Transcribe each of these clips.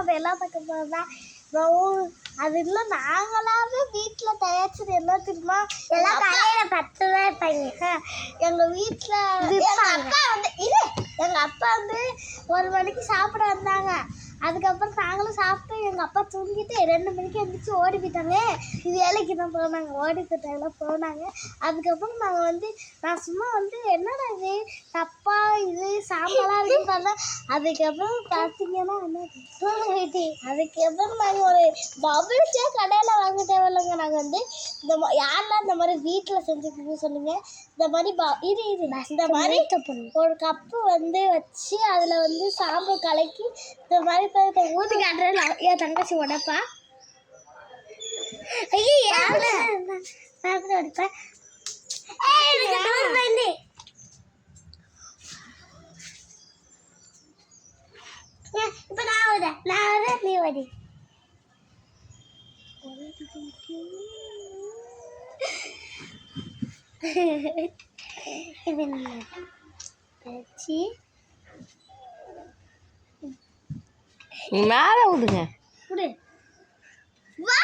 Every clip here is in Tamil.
நம்ம எல்லாம் பார்க்க போகிறோம்னா அது இல்லை நாங்களாவே வீட்டில் தயாரிச்சது என்ன தெரியுமா? எல்லாம் கடையில் பத்து தான் இருப்பாங்க. எங்கள் வீட்டில் எங்கள் அப்பா வந்து இது எங்கள் அப்பா வந்து ஒரு மணிக்கு சாப்பிட வந்தாங்க. அதுக்கப்புறம் நாங்களும் சாப்பிட்டு எங்கள் அப்பா தூங்கிட்டு ரெண்டு மணிக்கு எழுந்திரிச்சு ஓடி போயிட்டாங்க. இது வேலைக்கு தான் போனாங்க. ஓடி போயிட்டாங்க போனாங்க. அதுக்கப்புறம் நாங்கள் வந்து நான் சும்மா வந்து என்னடா இது? தப்பா இது? சாம்பலாக இருக்குன்னு பார்த்தா அதுக்கப்புறம் பார்த்தீங்கன்னா என்ன அதுக்கப்புறம் நாங்கள் ஒரு பபிள்ஸே கடையில் வாங்க தேவையில்லைங்க நாங்கள் வந்து இந்த யாரெல்லாம் இந்த மாதிரி வீட்டில் செஞ்சுக்கணும்னு சொல்லுங்க. இந்த மாதிரி ப இது இது இந்த மாதிரி ஒரு கப்பு வந்து வச்சு அதில் வந்து சாம்பல் கலக்கி இந்த மாதிரி இப்போ ஊற்றி காட்டுறேன் என் தங்கச்சி உடப்பா ஐயோ நான் உடைப்பேன் இப்போ நான் வரேன் நான் வரேன் நீ வரி இது வச்சு மேலே விடுங்க. வா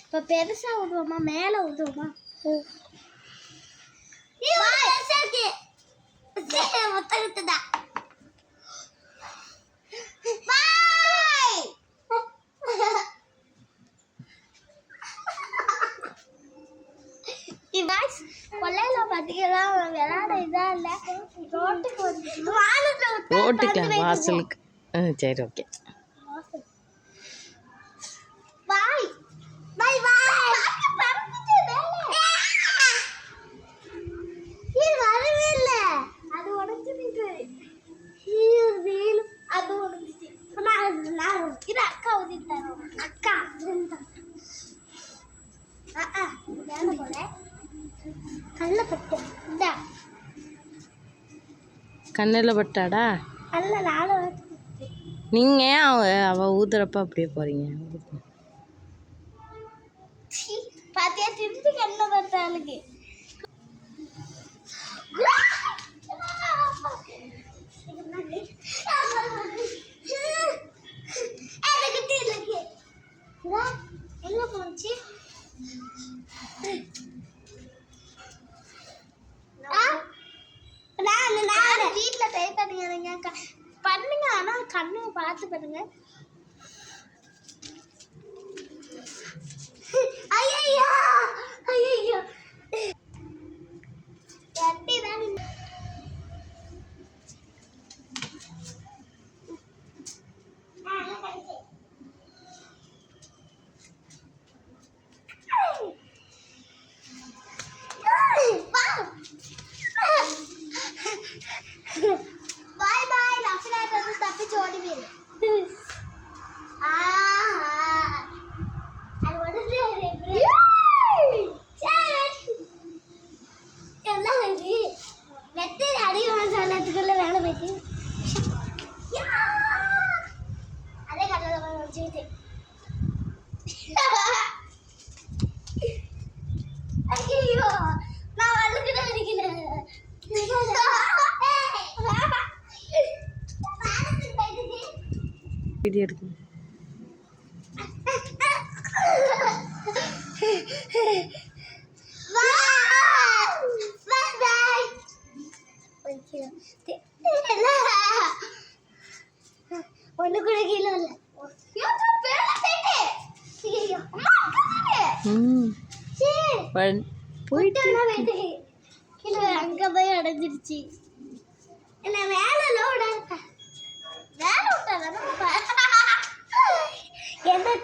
இப்போ பெருசா விடுவோமா? மேலே விடுவோமா? முத்தகத்துதா கொள்ளையில பார்த்தீங்கன்னா விளையாட இதா இல்லை. ரோட்டுக்கு ரோட்டுக்கா. வாசலுக்கு. ஆ சரி ஓகே பாய் பாய் பாய் பறந்துச்சு மேலே இது வரவே இல்ல அது உடைஞ்சிட்டு இது வீல் அது உடைஞ்சிட்டு இப்ப நான் நான் இது அக்கா ஊதிட்டாங்க அக்கா ஆ வேலை போல கல்லப்பட்டு இந்த கண்ணில் பட்டாடா? நீங்கள் ஏன் அவ அவள் ஊதுறப்ப அப்படியே போகிறீங்க சீ, பாத்தியா திருப்பி கண்ண பார்த்தாளுக்கு எங்க போச்சு நான் நான் வீட்ல ட்ரை பண்ணுங்க பண்ணுங்க ஆனா கண்ணு பார்த்து பண்ணுங்க ஐயோ ஐயோ எட்டி தான் பாய் பாய் ரஃபினா வந்து தப்பிச்சு ஓடி போயிரு ஆ அது உடனே ஒரு எப்படி எல்லாம் வந்து வெத்தரி அடிவான சொல்லத்துக்குள்ள வேலை போயிட்டு அதே கட்டில் போய் வச்சுக்கிட்டு ஐயோ நான் வந்துக்கிட்டு அடிக்கிறேன் வீடியோ எடுக்கணும் ஒன்று கூட கீழே இல்லை போயிட்டு அங்கே போய் அடைஞ்சிருச்சு. என்ன வேலை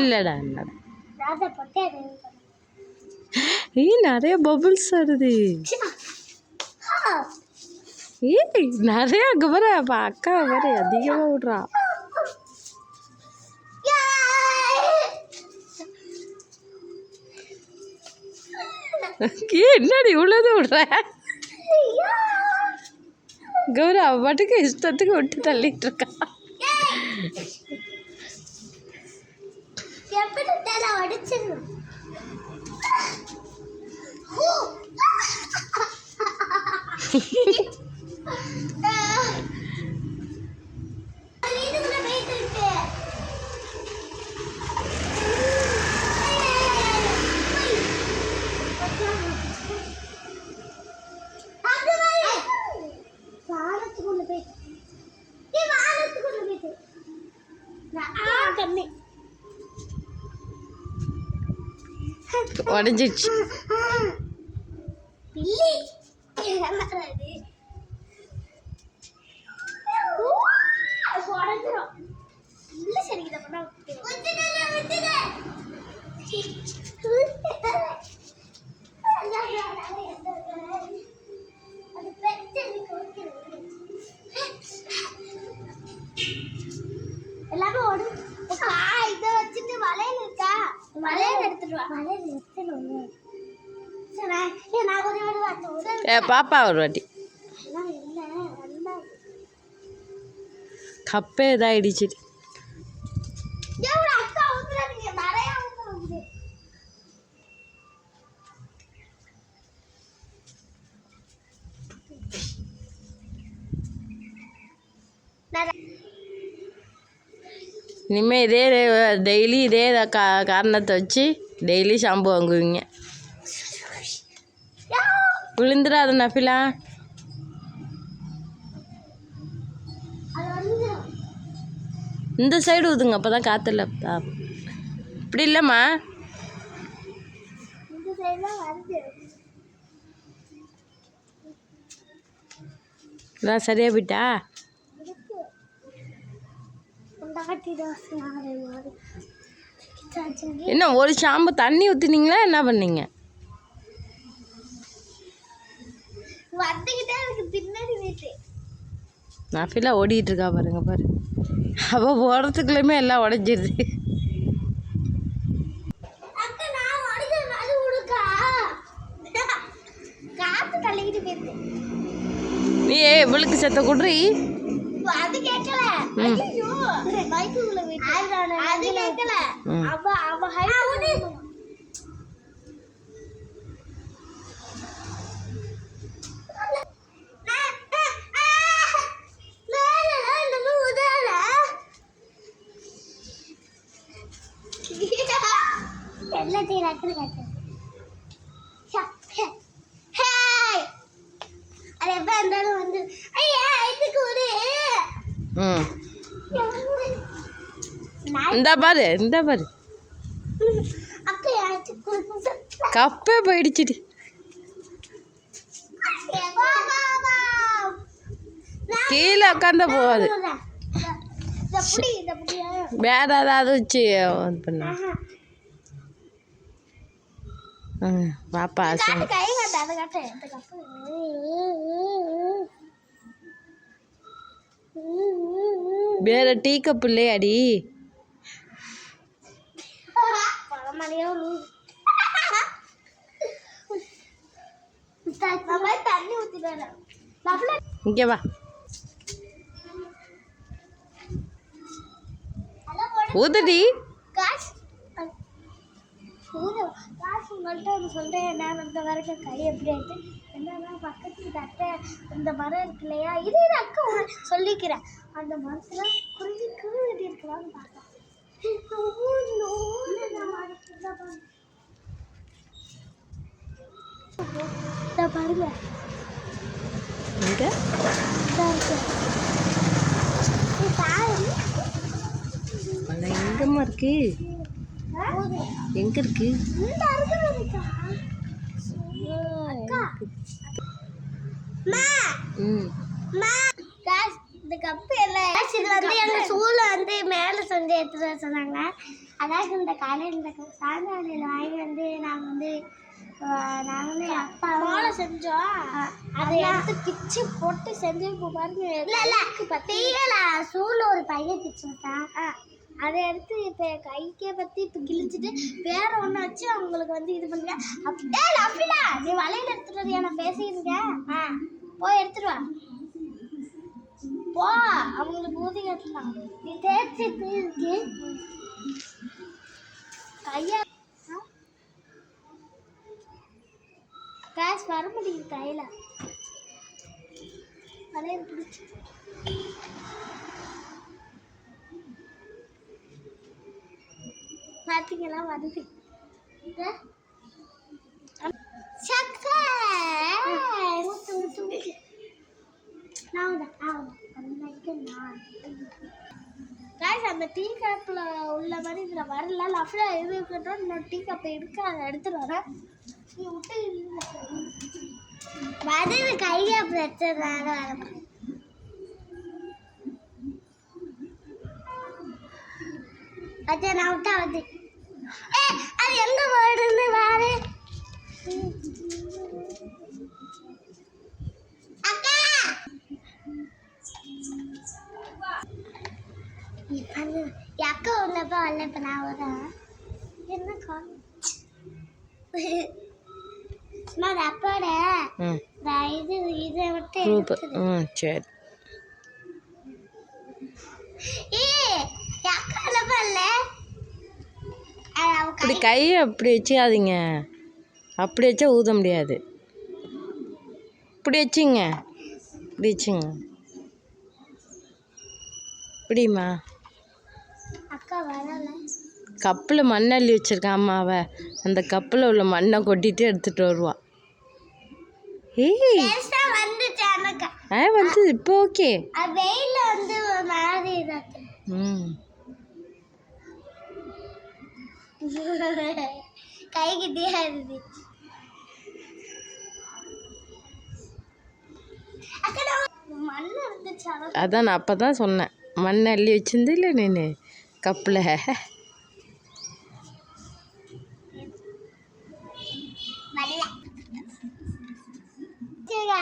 இல்லைடா பொட்டே ஏய் நிறைய பபுள்ஸ் வருது. ஏய் நிறைய அங்கே வர அப்போ அக்கா வர அதிகமாக விட்றா. ஏ என்னடி இவ்வளோது விட்ற? கௌரவ பாட்டுக்கு இஷ்டத்துக்கு விட்டு தள்ளிட்டு இருக்கா. ഞാൻ അടിച്ചിരുന്നു உடஞ்சிடுச்சு. எல்லாமே ஓடும் இதை வச்சுட்டு வளையல் இருக்கா? வளையல் எடுத்துட்டு வா. வளையல் ஏ பாப்பா ஒரு வாட்டி. கப்பே இதாகிடுச்சு எவ்வளோ இனிமேல் இதே டெய்லி இதே கா காரணத்தை வச்சு டெய்லி ஷாம்பு வாங்குவீங்க. விழுந்துடாத நஃபிலா இந்த சைடு ஊதுங்க அப்போ தான் காற்றுல இப்படி இல்லைம்மா. இந்த நான் சரியாக போயிட்டா என்ன ஒரு ஷாம்பு தண்ணி ஊற்றுனீங்களா என்ன பண்ணீங்க? நஃபிலா ஓடிட்டு இருக்கா பாருங்க பாரு. அவள் போகிறதுக்குள்ளேயுமே எல்லாம் உடஞ்சிருது. நீ இவளுக்கு செத்த குட்ரி அது கேட்கல. எல்லாத்தையும் கட்டு. அது எப்போ இருந்தாலும் வந்து ஐயா இதுக்கு ஒரு ம். இந்த பாரு இந்த பாரு கப்பே போயிடுச்சுடி. கீழே உட்காந்து போகாது. வேற ஏதாவது வச்சு இது பண்ண. பாப்பா வேற டீ கப் இல்லையாடி? பழமலையோ நம்ம தண்ணி ஊத்திட்டு இங்கே வா. ஊதுடி. காசு. காசு உங்கள்கிட்ட ஒன்று சொல்கிறேன் நான் இந்த வரைக்கும் கை எப்படி ஆயிட்டு என்னன்னா பக்கத்து தட்டை இந்த மரம் இருக்கு இல்லையா? இது அக்கா சொல்லிக்கிறேன். அந்த மரத்தில் குருவி குருவி இருக்கலாம்னு பார்த்தேன் பாருங்க பாரு. எங்கம்மா இருக்கு. எங்க இருக்கு மா இந்த கப்பு என்ன இது வந்து எங்க ஸ்கூல்ல வந்து சொல்லி எடுத்துட்டு வர சொன்னாங்க. அதாவது இந்த கடையில் இந்த சாயங்காலையில் வாங்கி வந்து நாங்கள் வந்து நாங்களே அப்பா மோளை செஞ்சோம் அதை எடுத்து பிச்சு போட்டு செஞ்சு பாருங்க இல்லை இல்லை. பத்தியில சூழல் ஒரு பையன் பிச்சு விட்டான் அதை எடுத்து இப்போ கைக்கே பற்றி இப்போ கிழிச்சிட்டு வேற ஒன்று வச்சு அவங்களுக்கு வந்து இது பண்ணுங்க. அப்படியே அப்படிலா நீ வலையில எடுத்துட்டு வரியா? நான் ஆ. போய் எடுத்துட்டு வா. போ அவங்களுக்கு ஊதி கட்டலாம். நீ தேய்ச்சி இருக்கு கையா கேஷ் வர முடியுது கையில். அதே பிடிச்சி. பார்த்தீங்களா வருது. இந்த சக்கரை ஊத்து ஊத்து ஊத்து நான் தான் நான் அன்னைக்கு நான் காய்ஸ் அந்த டீ கப்பில் உள்ள மாதிரி இதில் வரல. லஃப்டாக எது இருக்கட்டும் இன்னொரு டீ கப்பை எடுக்க அதை எடுத்துட்டு வரேன் நீ விட்டு வருது கையை பிரச்சனை வர அது நான் விட்டா வந்து. ஏ அது எங்கே வேர்டுன்னு வேறு அக்கா இப்ப என் அக்கா உள்ளப்ப வரல இப்ப நான் வரேன் என்ன சும்மா அது அப்பாவோட இது இதை விட்டு குரூப்பு எடுத்துடு. ம் சரி. ஏய் என் அக்கா உள்ளப்ப வரல அது அவ இப்படி கையை அப்படி வச்சுக்காதீங்க. அப்படி வச்சா ஊத முடியாது. இப்படி வச்சுங்க. இப்படி வச்சுங்க. வரல கப்பில் மண் அள்ளி வச்சிருக்கான் அம்மாவை அந்த கப்பில் உள்ள மண்ணை கொட்டிட்டு எடுத்துகிட்டு வருவா. ஏய். ஆ வந்து இப்போ ஓகே. ம். கை கிட்டே இருந்துச்சு அதான் நான் அப்போ தான் சொன்னேன். மண் அள்ளி வச்சிருந்து இல்லை நீ கப்பில்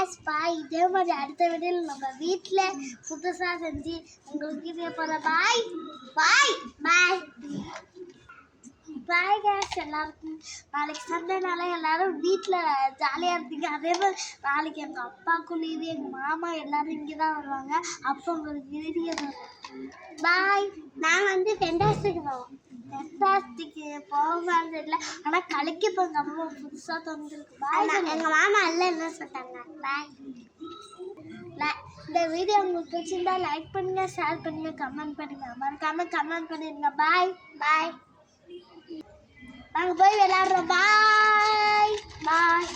ஆஸ்பா இதே மாதிரி அடுத்த வீடியோவில் நம்ம வீட்டில் புதுசாக செஞ்சு உங்களுக்கு இதே போகிற பாய் பாய் பாய் பாய் கேஸ் எல்லாருக்கும். நாளைக்கு சண்டேனால எல்லாரும் வீட்டில் ஜாலியாக இருப்பீங்க. அதே மாதிரி நாளைக்கு எங்கள் அப்பாவுக்கும் லீவு எங்கள் மாமா எல்லாரும் இங்கே தான் வருவாங்க. அப்போ உங்களுக்கு வீடியோ பாய் நாங்கள் வந்து ஃபென்டாஸ்டிக் போவோம் ஃபென்டாஸ்டிக் போகாமல் தெரியல ஆனால் கலைக்கு எங்கள் அம்மா புதுசாக தந்துருக்கு பாய் எங்கள் மாமா எல்லாம் என்ன சொல்லிட்டாங்க? பாய் இந்த வீடியோ உங்களுக்கு பிடிச்சிருந்தா லைக் பண்ணுங்க ஷேர் பண்ணுங்க கமெண்ட் பண்ணுங்க. மறக்காம கமெண்ட் பண்ணிடுங்க பாய் பாய் நாங்கள் போய் விளையாடுறோம். பாய் பாய்